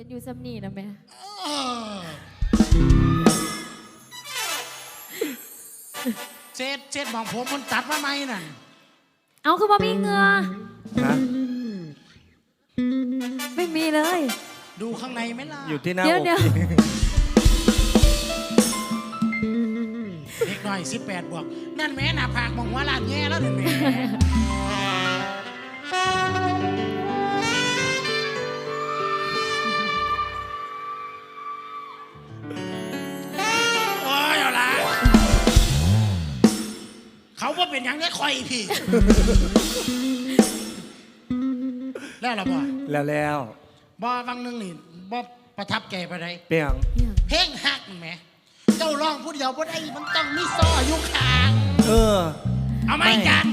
กันอยู่ซ้ำนี่นะแม่เออเจ็ดเจ็ดบอกผมมันตัดมาไหมนั่นเอาคือบ่มีเหงือนะไม่มีเลย ดูข้างในไหมล่ะอยู่ที่หน้าเดี๋ยวอกเดี๋ยวเด็กหน่อยสิบแปดบวกนั่นแม่หน้าผากมองว่าลาดแย่แล้วเดี๋ยวแม่ ว่าเป็นอย่างนี้คอยพี่ แล้วเหรอบ่แล้วแล้วบ่วังหนึงนี่บ่ประทับใจไปไหนเปียงเพลงฮักนี่แหมเจ้าร้องผู้เดียวบ่ได้มันต้องมีซ้ออยู่ข้าง เออ เอาไหมไม่กัน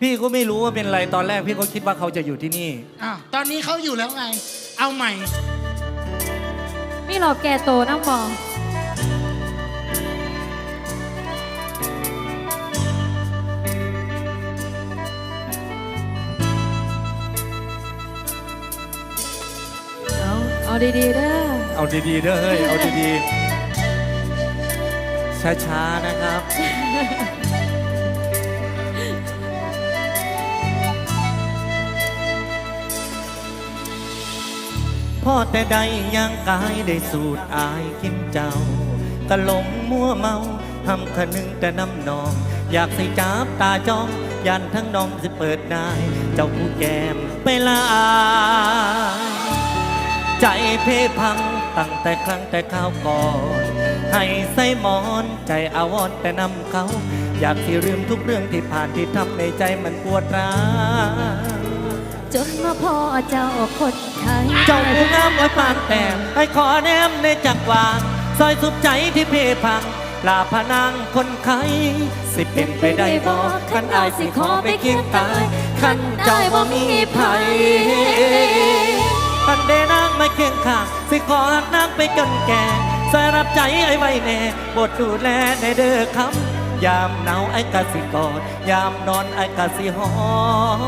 พี่ก็ไม่รู้ว่าเป็นอะไรตอนแรกพี่ก็คิดว่าเขาจะอยู่ที่นี่ อ้าวตอนนี้เขาอยู่แล้วไง เอาใหม่ มีหลอกแก่โตน้ำบอเดีๆเด้อเอาดีๆเด้อเฮ้ย เอาดีๆ ช้าๆ นะครับ พ่อแต่ใดย่างกายได้สูตรอายกินเจ้ากะหลงมัวเมาทำคะนึงแต่น้ำนอง อยากสิจับตาจ้อง ยันทั้งน้องสิเปิดนายเจ้าผู้แก้มไปลา ใจเพพังตั้งแต่ครั้งแต่ข้าวก่อน ให้ใส่หมอนใจอาวรณ์แต่นำเขา อยากที่ลืมทุกเรื่องที่ผ่านที่ทำในใจมันปวดร้าวจนมาพ่อเจ้าคนไข้เจ้าผู้งามไว้ปานแต้มให้ขอแนมในจักรวาลซอยสุขใจที่เพพังลาพนางคนไข้สิเป็นไปได้บ่ขันอายสิขอไปเคียงกายขันเจ้าบ่มีภัย คันเดนางไม่เคียงข้างสิขอหักนางไปจนแก่ใส่รับใจไอ้ไว้แน่บทดูแลในเด้อคำยามหนาวไอ้กะสิกอดยามนอนไอ้กะสิหอม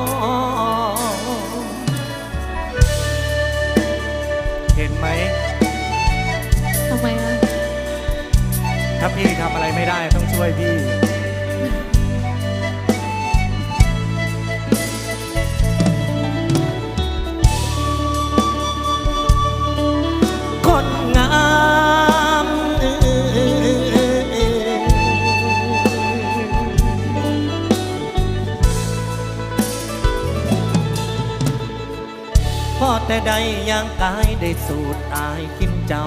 เห็นไหมทำไมอะ ถ้าพี่ทำอะไรไม่ได้ต้องช่วยพี่ พ่อแต่ใดย่างกายได้สูตรอายกินเจ้า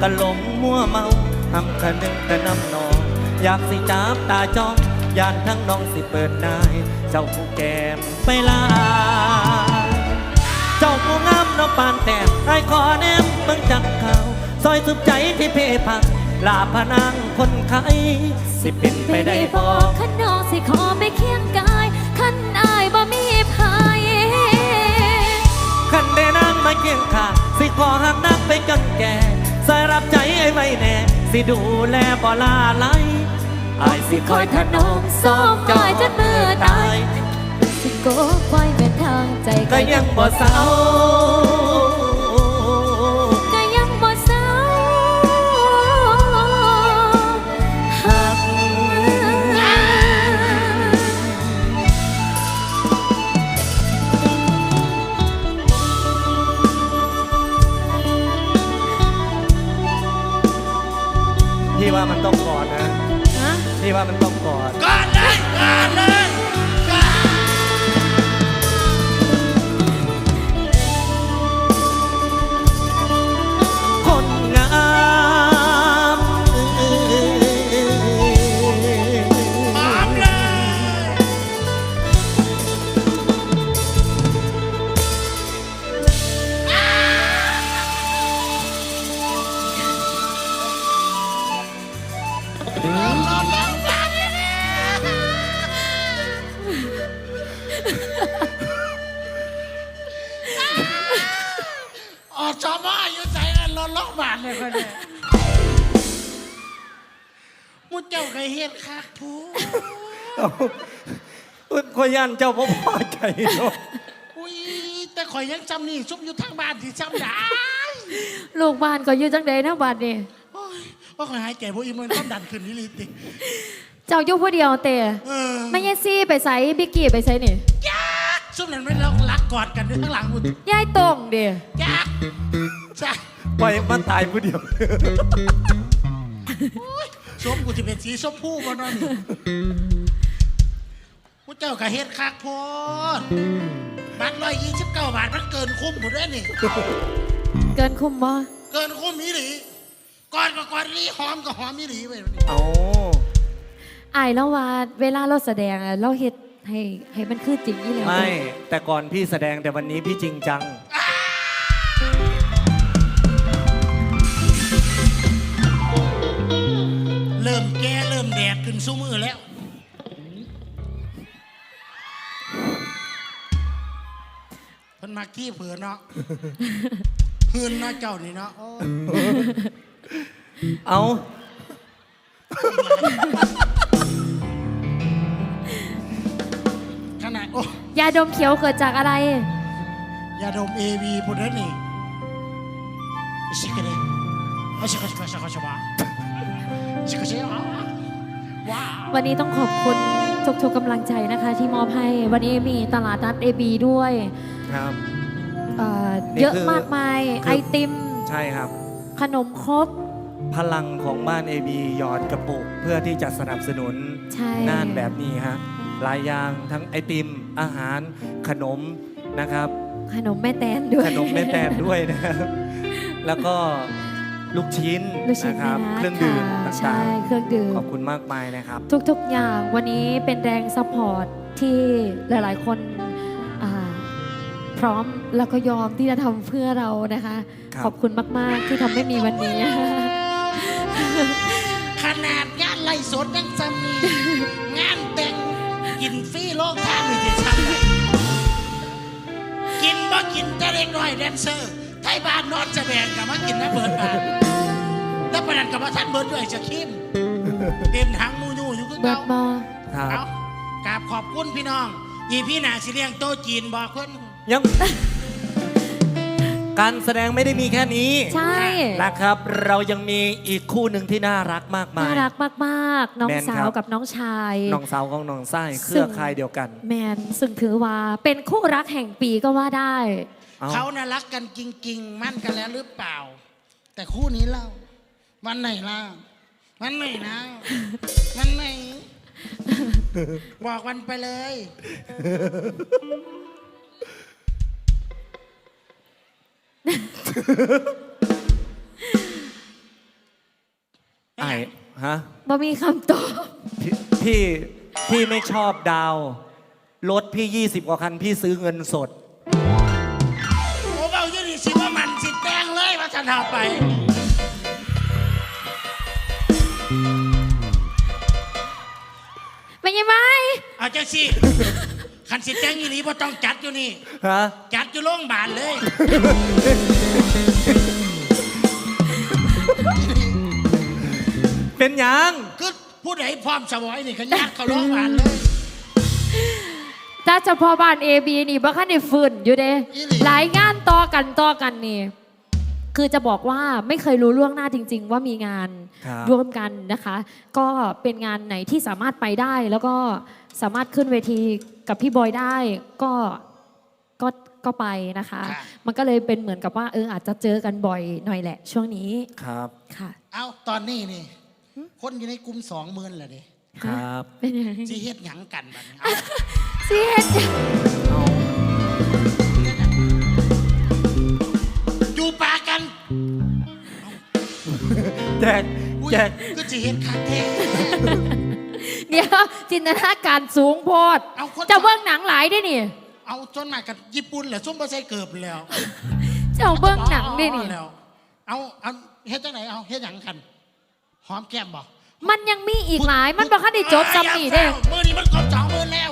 กะหลงมั่วเมาทำคะนึงแต่น้ำนอง อยากสิจับตาจ้องยานทั้งน้องสิเปิดนาย เจ้าผู้แก้มไปลา เจ้าผู้งามน้องปานแต่ไอ้ขอแนมเบิ่งจักข่าวซอยสุขใจที่เพพังลาพนางคนไข้สิเป็นไปได้บ่ขันน้องสิขอไปเคียงกายขันอาย ขันได้นางมาเคียงข้างสิขอหักนางไปจนแก่สายรับใจไอ้ไว้แน่ สิดูแลบ่ลาไหลอายสิคอยถนอมซ้อมจอยจนมือตายสิโกควายเป็นทางใจก็ยังบ่เศร้า ว่ามันต้องกอดกอดเลยกอดเลย ออกจอมาอยู่ใจกันรถล็อกบาทเลยคนเนี่ยมุดเจ้าเคยเห็นคักผู้เอาอุ๊ยขอยยันเจ้าพ่อพอใจเนาะอุ้ยแต่ข่อยยังจำนี่ซุปอยู่ทางบ้านที่จำได้ลูกบ้านก็อยู่จังใดนะบ้านนี่โอ้ยว่าคอยหายใจพวกอีมันความดันขึ้นนี่ลิติเจ้าอยู่ผู้เดียวเตะเออไม่ยายซี่ไปใส่บิกกี้ไปใส่นี่ยักซุ่มนั้นไม่เรารัก กอดกันด้วยข้างหลังกูยายตรงเด้ยักจ้าปล่อยมันตายผู้เดียว ส้มกูจะเป็นสีส้มผู้บ่เนอนนี่กูเจ้ากะเฮ็ดคักโพดบัตรร้อยยี่สิบเก้าบาทมันเกินคุ้มหมดเลยนี่ เกินคุ้มบ่เกินคุ้มอีหลีก่อนก็ก่อนนี้หอมก็หอมอีหลีไปนี่เอา อายแล้วว่าเวลาเราแสดงอะเราเฮ็ด ให้ให้มันคือจริงนี่แหละไม่ แต่ก่อนพี่แสดงแต่วันนี้พี่จริงจัง เริ่มแก่เริ่มแดดขึ้นสู้มือแล้ว เพิ่นมาขี้เผือเนาะหืนเนาะเจ้านี่เนาะโอ้ยเอา ยาดมเขียวเกิดจากอะไร ยาดมเอวีพูดได้นี่ชิคเลยอาชิคาชิคาชิคาชิบะชิคาชิบะว้าววันนี้ต้องขอบคุณทุกๆกำลังใจนะคะ ที่มอบให้วันนี้มีตลาดนัดเอบีด้วยครับ เอ่อนี่คือเยอะมากมายคือ ไอติม ใช่ครับ ขนมครบพลังของบ้าน AB หยอดกระปุก เพื่อที่จะสนับสนุนใช่น่านแบบนี้ฮะ หลายอย่างทั้งไอติมอาหารขนมนะครับ ขนมแม่แตนด้วยขนมแม่แตนด้วยนะครับ แล้วก็ลูกชิ้นลูกชิ้นนะครับนะเครื่องดื่มค่ะต่าใช่งเครื่องดื่ๆมขอบคุณมากมายนะครับ ทุกๆอย่างวันนี้เป็นแรงซัพพอร์ตที่หลายๆคนอ่าพร้อมแล้วก็ยอมที่จะทำเพื่อเรานะคะครับขอบคุณมาก ๆ ที่ทำให้มีวันนี้ ขนาดงานไล่สดยังจำนี่งานแต่ง กินฟรีโลกท่านี่จะทำเลยกินบ่กินจะเล็กน้อยแดนเซอร์ไทยบ้านนอนจะแบ่งกับมากินนะเบิร์ดบานแต่ประนันกับว่าท่านเบิร์ดด้วยจะคิมเต็มถังมูยูอยู่ก็เบิเก่าดบอครับเอากราบขอบคุณพี่น้องยีพี่หนาสิเลี้ยงโต๊ะจีนบอกเพิ่นยัง การแสดงไม่ได้มีแค่นี้ใช่ นะครับ เรายังมีอีกคู่หนึ่งที่น่ารักมากมาน่ายรักมากๆ น้องแมนสาครัวบกับน้องชาย น้องสาวของน้องไส้เคซึ่รืองข่ายเดียวกัน แมนซึ่งถือว่าเป็นคู่รักแห่งปีก็ว่าได้ เอาเขาน่ะรักกันจริง ๆ มั่นกันแล้วหรือเปล่า แต่คู่นี้เล่าวันไหนล่ะวันไหนนะวันไหน บอกวันไปเลย ไอ้ฮะบ่มีคำตอบพี่พี่พี่ไม่ชอบดาว รถพี่ 20 กว่าคัน พี่ซื้อเงินสดโอ้เบาอยู่นี่สิว่ามันสิแตงเลยว่าฉันทาไปเป็นยังไงเอาจังสิคันสิแตงอีหลีบ่ต้องจัดอยู่นี่ ฮะ จัดอยู่โรงพยาบาลเลย เป็นหยังคือผู้ใดพร้อมสวอยนี่ก็ยัดเข้าโรงพยาบาลเลยถ้าเฉพาะบ้านเอบีนี่บ่คันได้ฟื้นอยู่เด้อีหลีหลายงานต่อกันต่อกันนี่ คือจะบอกว่าไม่เคยรู้ล่วงหน้าจริง ๆ ว่ามีงานครับร่วมกันนะคะ ก็เป็นงานไหนที่สามารถไปได้ แล้วก็สามารถขึ้นเวทีกับพี่บอยได้ ก็ก็ ก็ไปนะคะ ค่ะ มันก็เลยเป็นเหมือนกับว่าเอออาจจะเจอกันบ่อยหน่อยแหละ ช่วงนี้ครับ ค่ะเอาตอนนี้นี่ คนอยู่ในกลุ่มสองหมื่นแหละดิครับ เป็นยังไงสิเฮ็ดหยังกันบัดนี้เอาเสียดเอาอยู่ปากกันแจกอุ้ยแจกก็สิเฮ็ดคักแท้เดี๋ยวจินตนาการสูงโพดเอาคน จะเบิ่งหนังหลายได้นี่ เอาจนมากับญี่ปุ่นแหละส้มบ่ใส่เกือบแล้วเจ้าเบิ่งหนังได้นี่อ๋อแล้วเอาเอาเฮ็ดจังไหนเอาเฮ็ดหยังกันหอมแก้มบ่มันยังมีอีกหลาย มันบอกให้ได้จบจำนี่เด้ มือนี้มันกบสองมือแล้ว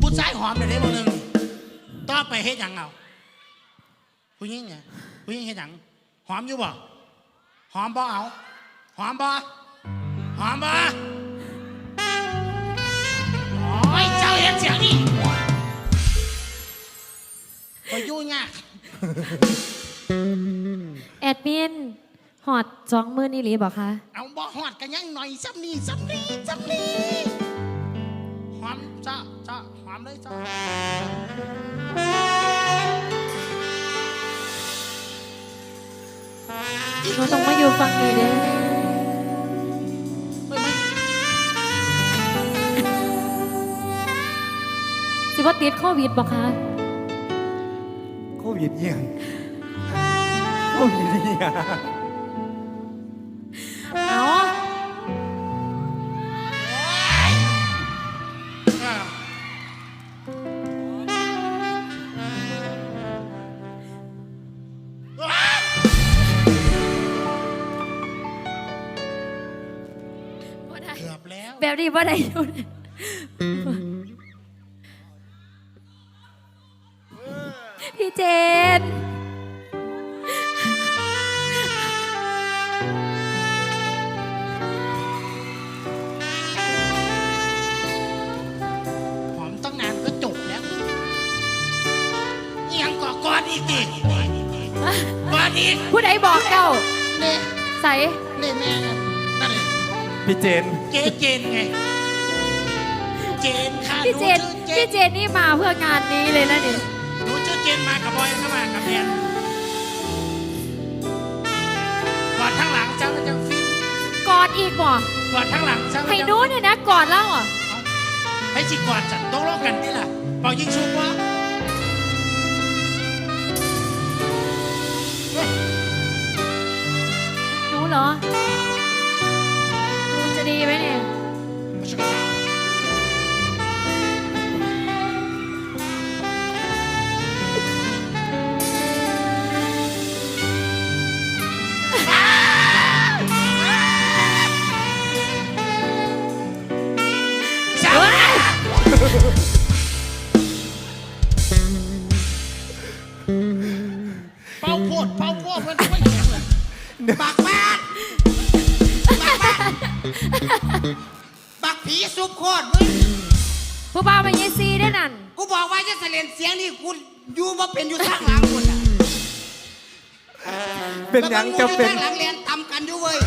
ผู้ชายหอมเลยเด้มือหนึ่งต่อไปเฮ็ดหยังเอาผู้หญิงไงผู้หญิงเฮ็ดหยังหอมอยู่บ่หอมบ่เอาหอมบ่หอมบ่ แอดมินหอดสองมือนี่หลีบอกคะเอาบ่หอดกันยังหน่อยซ้ำนี่ซ้ำนี่ซ้ำนี่หอมจ้าจ้าหอมเลยจ้าหนูต้องมาอยู่ฟังนี้เด้อสิว่าติดโควิดบอกคะ โควิดยังโควิดยังเอาอ่าบ่ได้เกือบแล้ว แบบนี้บ่ได้อยู่ อนอีกผู้ใดบอกเจ้าเนี่ยใส่เนี่ยแม่นั่นเลยพี่เจน เจเจนไง เจนค่ะพี่เจนหชื่อพี่เจนนี่มาเพื่องานนี้เลยนะเนี่ยหนูชื่อเจนมากับบอยเข้ามากับแดนกอดทั้งหลังเจ้าก็จะฟินกอดอีกบ่กอดทั้งหลังเจ้าก็ให้จะหนู้นเนี่ยนะกอดแล้วอะให้สิกอดจัดตกลงกันนี่ล่ะเป่ายิงชุบวะ เหรอมันจะดีไหมเนี่ยเจ้าเป่าโพดเป่าโพดมันไม่แข็งเลยบักแมนบักแมน บักผีซุปโคตรมึงผู้บ่าวมาเยซีได้นั่น กูบอกว่าจะเสลียนเสียงนี่กูอยู่มาเป็นอยู่ทางหลังคุณน่ะเป็นหยังจะเป็นทางหลังเรียนตำกันอยู่เว้ย